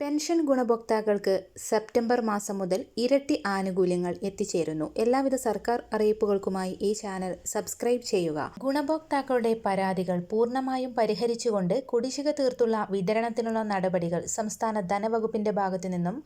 Pension ഗുണഭോക്താക്കൾക്ക് September മാസം മുതൽ ഇരട്ടി ആനുകൂല്യങ്ങൾ എത്തിച്ചേരുന്നു. എല്ലാവിധ സർക്കാർ അറിയിപ്പുകൾക്കുമായി ഈ ചാനൽ സബ്സ്ക്രൈബ് ചെയ്യുക. ഗുണഭോക്താക്കളുടെ പരാതികൾ പൂർണമായും പരിഹരിച്ചുകൊണ്ട് കുടിശ്ശിക തീർത്തുള്ള വിതരണത്തിനുള്ള നടപടികൾ സംസ്ഥാന ധനവകുപ്പിന്റെ ഭാഗത്തു നിന്നും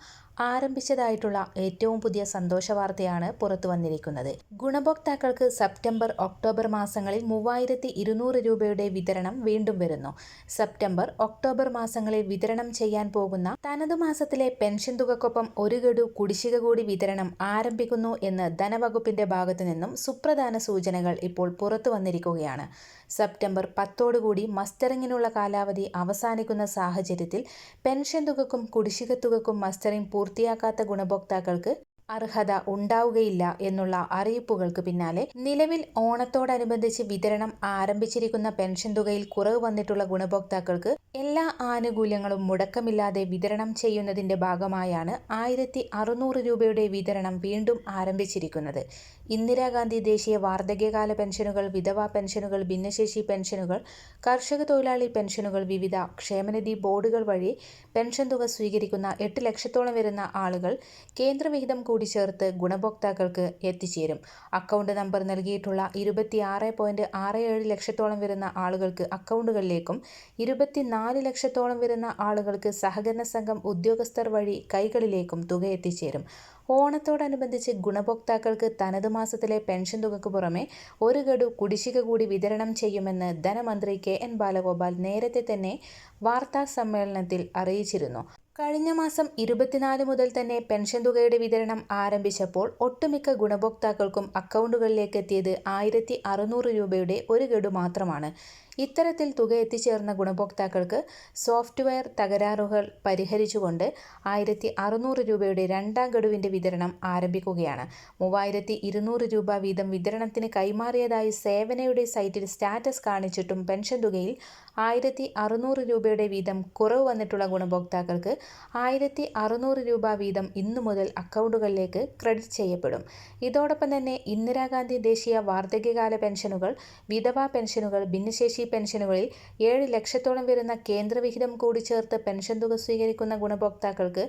ആരംഭിച്ചതായിട്ടുള്ള ഏറ്റവും പുതിയ സന്തോഷ വാർത്തയാണ് പുറത്തു വന്നിരിക്കുന്നത്. ഗുണഭോക്താക്കൾക്ക് സെപ്റ്റംബർ ഒക്ടോബർ മാസങ്ങളിൽ മൂവായിരത്തി ഇരുന്നൂറ് രൂപയുടെ വിതരണം വീണ്ടും വരുന്നു. സെപ്റ്റംബർ ഒക്ടോബർ മാസങ്ങളിൽ വിതരണം ചെയ്യാൻ പോകുന്ന തനതു മാസത്തിലെ പെൻഷൻ തുകക്കൊപ്പം ഒരു ഗഡു കുടിശ്ശിക കൂടി വിതരണം ആരംഭിക്കുന്നു എന്ന് ധനവകുപ്പിന്റെ ഭാഗത്തു നിന്നും സുപ്രധാന സൂചനകൾ ഇപ്പോൾ പുറത്തു വന്നിരിക്കുകയാണ്. സെപ്റ്റംബർ പത്തോടുകൂടി മസ്റ്ററിങ്ങിനുള്ള കാലാവധി അവസാനിക്കുന്ന സാഹചര്യത്തിൽ പെൻഷൻ തുകക്കും കുടിശ്ശിക തുകക്കും മസ്റ്ററിംഗ് പൂർത്തിയാക്കാത്ത ഗുണഭോക്താക്കൾക്ക് അർഹത ഉണ്ടാവുകയില്ല എന്നുള്ള അറിയിപ്പുകൾക്ക് പിന്നാലെ നിലവിൽ ഓണത്തോടനുബന്ധിച്ച് വിതരണം ആരംഭിച്ചിരിക്കുന്ന പെൻഷൻ തുകയിൽ കുറവ് വന്നിട്ടുള്ള ഗുണഭോക്താക്കൾക്ക് എല്ലാ ആനുകൂല്യങ്ങളും മുടക്കമില്ലാതെ വിതരണം ചെയ്യുന്നതിന്റെ ഭാഗമായാണ് ആയിരത്തി അറുന്നൂറ് രൂപയുടെ വിതരണം വീണ്ടും ആരംഭിച്ചിരിക്കുന്നത്. ഇന്ദിരാഗാന്ധി ദേശീയ വാർദ്ധക്യകാല പെൻഷനുകൾ വിധവാ പെൻഷനുകൾ ഭിന്നശേഷി പെൻഷനുകൾ കർഷക തൊഴിലാളി പെൻഷനുകൾ വിവിധ ക്ഷേമനിധി ബോർഡുകൾ വഴി പെൻഷൻ തുക സ്വീകരിക്കുന്ന എട്ട് ലക്ഷത്തോളം വരുന്ന ആളുകൾ കേന്ദ്രവിഹിതം കൂടി ചേർത്ത് ഗുണഭോക്താക്കൾക്ക് എത്തിച്ചേരും. അക്കൗണ്ട് നമ്പർ നൽകിയിട്ടുള്ള ഇരുപത്തിയാറ് പോയിന്റ് ആറ് ഏഴ് ലക്ഷത്തോളം വരുന്ന ആളുകൾക്ക് അക്കൗണ്ടുകളിലേക്കും ഇരുപത്തിനാല് ലക്ഷത്തോളം വരുന്ന ആളുകൾക്ക് സഹകരണ സംഘം ഉദ്യോഗസ്ഥർ വഴി കൈകളിലേക്കും തുക എത്തിച്ചേരും. ഓണത്തോടനുബന്ധിച്ച് ഗുണഭോക്താക്കൾക്ക് തനത് മാസത്തിലെ പെൻഷൻ തുകക്ക് പുറമെ ഒരു ഗഡു കുടിശ്ശിക കൂടി വിതരണം ചെയ്യുമെന്ന് ധനമന്ത്രി കെ എൻ ബാലഗോപാൽ നേരത്തെ തന്നെ വാർത്താ സമ്മേളനത്തിൽ അറിയിച്ചിരുന്നു. കഴിഞ്ഞ മാസം ഇരുപത്തിനാല് മുതൽ തന്നെ പെൻഷൻ തുകയുടെ വിതരണം ആരംഭിച്ചപ്പോൾ ഒട്ടുമിക്ക ഗുണഭോക്താക്കൾക്കും അക്കൗണ്ടുകളിലേക്ക് എത്തിയത് ആയിരത്തി അറുന്നൂറ് രൂപയുടെ ഒരു ഗഡു മാത്രമാണ്. ഇത്തരത്തിൽ തുക എത്തിച്ചേർന്ന ഗുണഭോക്താക്കൾക്ക് സോഫ്റ്റ്വെയർ തകരാറുകൾ പരിഹരിച്ചുകൊണ്ട് ആയിരത്തി അറുന്നൂറ് രൂപയുടെ രണ്ടാം ഗഡുവിന്റെ വിതരണം ആരംഭിക്കുകയാണ്. മൂവായിരത്തി ഇരുന്നൂറ് രൂപ വീതം വിതരണത്തിന് കൈമാറിയതായി സേവനയുടെ സൈറ്റിൽ സ്റ്റാറ്റസ് കാണിച്ചിട്ടും പെൻഷൻ തുകയിൽ ആയിരത്തി അറുന്നൂറ് രൂപയുടെ വീതം കുറവ് വന്നിട്ടുള്ള ഗുണഭോക്താക്കൾക്ക് ആയിരത്തി അറുന്നൂറ് രൂപ വീതം ഇന്നു മുതൽ അക്കൗണ്ടുകളിലേക്ക് ക്രെഡിറ്റ് ചെയ്യപ്പെടും. ഇതോടൊപ്പം തന്നെ ഇന്ദിരാഗാന്ധി ദേശീയ വാർദ്ധക്യകാല പെൻഷനുകൾ വിധവാ പെൻഷനുകൾ ഭിന്നശേഷി പെൻഷനുകളിൽ ഏഴ് ലക്ഷത്തോളം വരുന്ന കേന്ദ്രവിഹിതം കൂടി ചേർത്ത് പെൻഷൻ തുക സ്വീകരിക്കുന്ന ഗുണഭോക്താക്കൾക്ക്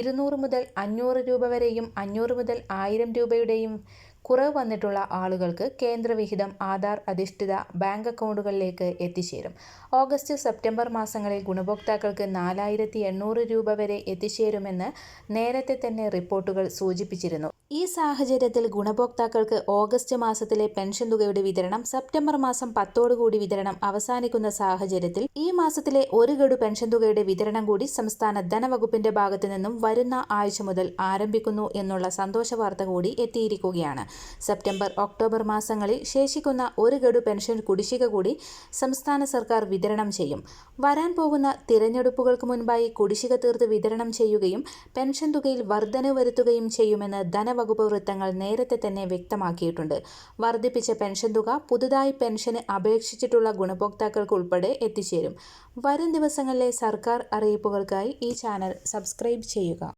ഇരുന്നൂറ് മുതൽ അഞ്ഞൂറ് രൂപ വരെയും അഞ്ഞൂറ് മുതൽ ആയിരം രൂപയുടെയും കുറവ് വന്നിട്ടുള്ള ആളുകൾക്ക് കേന്ദ്രവിഹിതം ആധാർ അധിഷ്ഠിത ബാങ്ക് അക്കൗണ്ടുകളിലേക്ക് എത്തിച്ചേരും. ഓഗസ്റ്റ് സെപ്റ്റംബർ മാസങ്ങളിൽ ഗുണഭോക്താക്കൾക്ക് നാലായിരത്തി എണ്ണൂറ് രൂപ വരെ എത്തിച്ചേരുമെന്ന് നേരത്തെ തന്നെ റിപ്പോർട്ടുകൾ സൂചിപ്പിച്ചിരുന്നു. ഈ സാഹചര്യത്തിൽ ഗുണഭോക്താക്കൾക്ക് ഓഗസ്റ്റ് മാസത്തിലെ പെൻഷൻ തുകയുടെ വിതരണം സെപ്റ്റംബർ മാസം പത്തോടുകൂടി വിതരണം അവസാനിക്കുന്ന സാഹചര്യത്തിൽ ഈ മാസത്തിലെ ഒരു ഗഡു പെൻഷൻ തുകയുടെ വിതരണം കൂടി സംസ്ഥാന ധനവകുപ്പിന്റെ ഭാഗത്തു നിന്നും വരുന്ന ആഴ്ച മുതൽ ആരംഭിക്കുന്നു എന്നുള്ള സന്തോഷ വാർത്ത കൂടി എത്തിയിരിക്കുകയാണ്. സെപ്റ്റംബർ ഒക്ടോബർ മാസങ്ങളിൽ ശേഷിക്കുന്ന ഒരു ഗഡു പെൻഷൻ കുടിശ്ശിക കൂടി സംസ്ഥാന സർക്കാർ വിതരണം ചെയ്യും. വരാൻ പോകുന്ന തിരഞ്ഞെടുപ്പുകൾക്ക് മുൻപായി കുടിശ്ശിക തീർത്ത് വിതരണം ചെയ്യുകയും പെൻഷൻ തുകയിൽ വർധന വരുത്തുകയും ചെയ്യുമെന്ന് ധനവകുപ്പ് വൃത്തങ്ങൾ നേരത്തെ തന്നെ വ്യക്തമാക്കിയിട്ടുണ്ട്. വർദ്ധിപ്പിച്ച പെൻഷൻ തുക പുതുതായി പെൻഷന് അപേക്ഷിച്ചിട്ടുള്ള ഗുണഭോക്താക്കൾക്ക് ഉൾപ്പെടെ എത്തിച്ചേരും. വരും ദിവസങ്ങളിലെ സർക്കാർ അറിയിപ്പുകൾക്കായി ഈ ചാനൽ സബ്സ്ക്രൈബ് ചെയ്യുക.